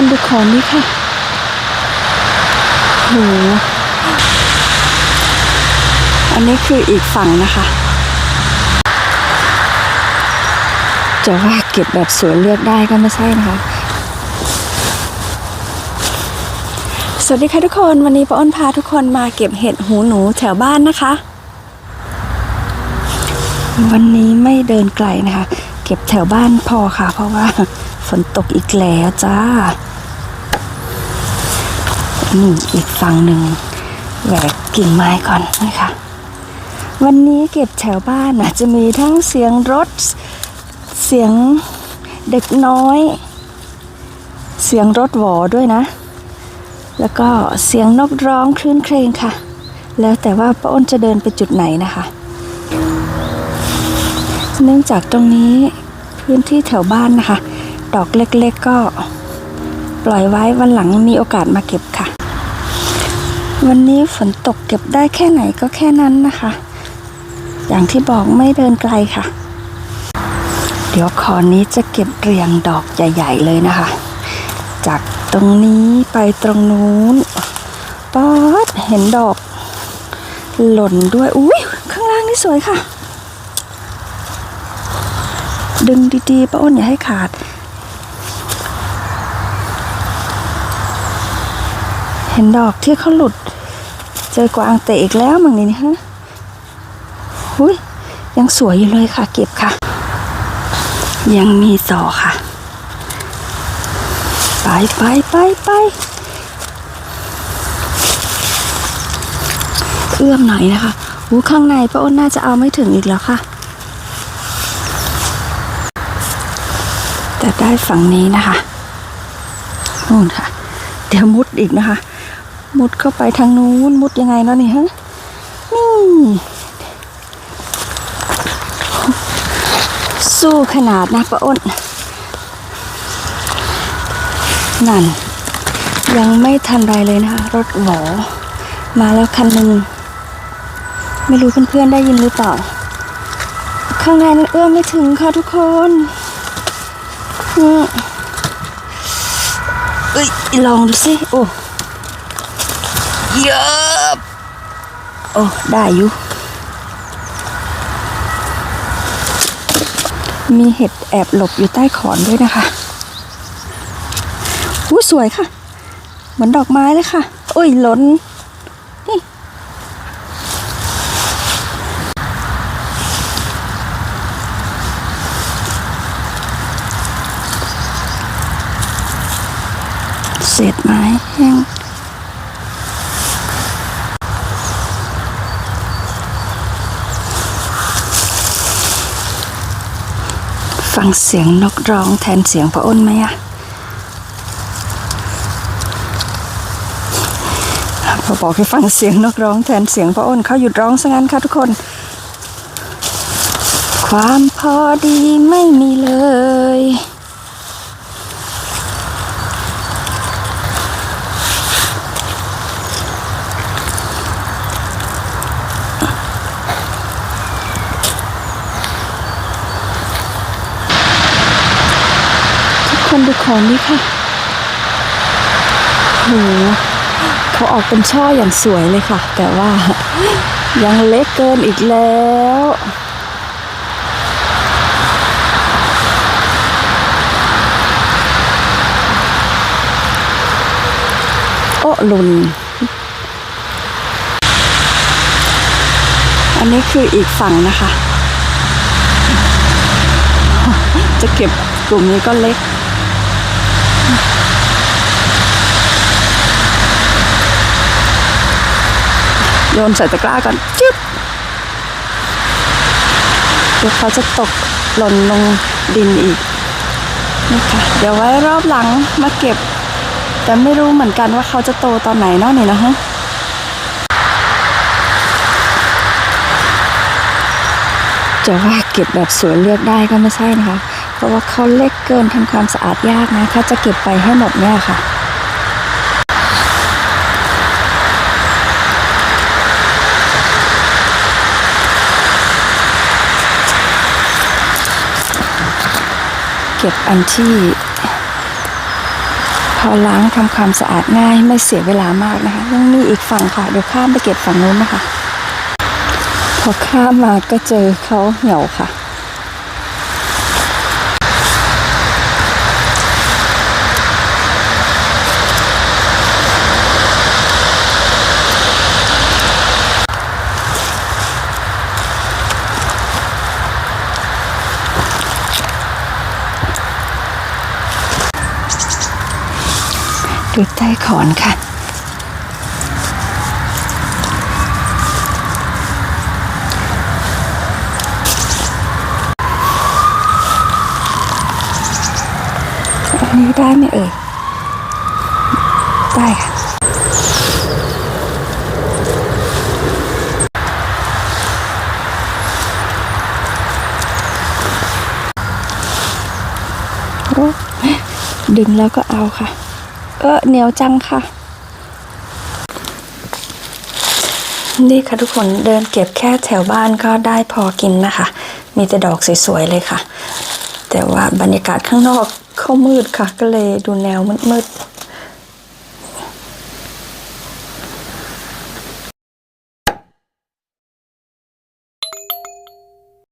คนดูของนี่ค่ะโหอันนี้คืออีกฝั่งนะคะ จะว่าเก็บแบบสวยเลือกได้ก็ไม่ใช่นะคะ สวัสดีค่ะทุกคนวันนี้ป้าอ้นพาทุกคนมาเก็บเห็ดหูหนูแถวบ้านนะคะ วันนี้ไม่เดินไกลนะคะ เก็บแถวบ้านพอค่ะ เพราะว่า ฝนตกอีกแล้วจ้านี่อีกฝั่งหนึ่งแหวกกิ่งไม้ก่อนนะคะวันนี้เก็บแถวบ้านนะจะมีทั้งเสียงรถ เสียงเด็กน้อย เสียงรถหวอด้วยนะ แล้วก็เสียงนกร้องคลื่นเครงค่ะ แล้วแต่ว่าป้าอ้นจะเดินไปจุดไหนนะคะ เนื่องจากตรงนี้พื้นที่แถวบ้านนะคะ ดอกเล็กๆก็ปล่อยไว้วันหลังมีโอกาสมาเก็บค่ะ วันนี้ฝนตกเก็บได้แค่ไหนก็แค่นั้นนะคะ อย่างที่บอกไม่เดินไกลค่ะ เดี๋ยวขอนี้จะเก็บเรียงดอกใหญ่ ๆ เลยนะคะ จากตรงนี้ไปตรงนู้นป๊อดเห็นดอก หล่นด้วยอุ้ยข้างล่างนี่สวยค่ะ ดึงดีๆป้าอ้นอย่าให้ขาด ห็นดอกที่เขาหลุด เจอกวางเตะอีกแล้วมั้งนี่ฮะหุยยังสวยอยู่เลยค่ะ เก็บค่ะ ยังมีต่อค่ะ ไปไปไปไปเอื้อมหน่อยนะคะหูข้างในป้าอ้นน่าจะเอาไม่ถึงอีกแล้วค่ะ แต่ได้ฝั่งนี้นะคะนู่นค่ะ เดี๋ยวมุดอีกนะคะ มุดเข้าไปทางนู้น มุดยังไงแล้วนี่ฮะ นี่ สู้ขนาดนะป้าอ้น นั่น ยังไม่ทันไรเลยนะคะ รถหวอมาแล้วคันหนึ่ง ไม่รู้เพื่อนๆได้ยินหรือเปล่า ข้างในนั้นเอื้อมไม่ถึงค่ะทุกคนอืมเอ้ยลองดูสิ โอ้ เยอะโอ้ได้อยู่มีเห็ดแอบหลบอยู่ใต้ขอนด้วยนะคะอู้สวยค่ะ เหมือนดอกไม้เลยค่ะ โอ้ยหล้นนี่เศษไม้แห้ง ฟังเสียงนกร้องแทนเสียงพระอ้นไหมอะพอบอกให้ฟังเสียงนกร้องแทนเสียงพระอ้นเขาหยุดร้องซะงั้นค่ะทุกคน ความพอดีไม่มีเลย คนดูของนี่ค่ะโหเขาออกเป็นช่ออย่างสวยเลยค่ะ แต่ว่ายังเล็กเกินอีกแล้วโอ้ลุนอันนี้คืออีกฝั่งนะคะ จะเก็บกลุ่มนี้ก็เล็ก โยนใส่ตะกร้าก่อนจึ๊บเดี๋ยวเขาจะตกหล่นลงดินอีกนี่ค่ะเดี๋ยวไว้รอบหลังมาเก็บ แต่ไม่รู้เหมือนกันว่าเขาจะโตตอนไหนเนาะนี่นะฮะจะว่าเก็บแบบสวยเลือกได้ก็ไม่ใช่นะคะ เพราะว่าเขาเล็กเกินทำความสะอาดยากนะ ถ้าจะเก็บไปให้หมดเนี่ยค่ะเก็บอันที่ พอล้างทำความสะอาดง่ายไม่เสียเวลามากนะคะยังมีอีกฝั่งค่ะ เดี๋ยวข้ามไปเก็บฝั่งนู้นนะคะ พอข้ามมาก็เจอเขาเหี่ยวค่ะ ดูใต้ขอนค่ะ อันนี้ได้ไหมเอ่ย ได้ค่ะดึงแล้วก็เอาค่ะ เออเหนียวจังค่ะ นี่ค่ะทุกคนเดินเก็บแค่แถวบ้านก็ได้พอกินนะคะ มีแต่ดอกสวยๆเลยค่ะ แต่ว่าบรรยากาศข้างนอกเข้ามืดค่ะ ก็เลยดูแนวมืดๆ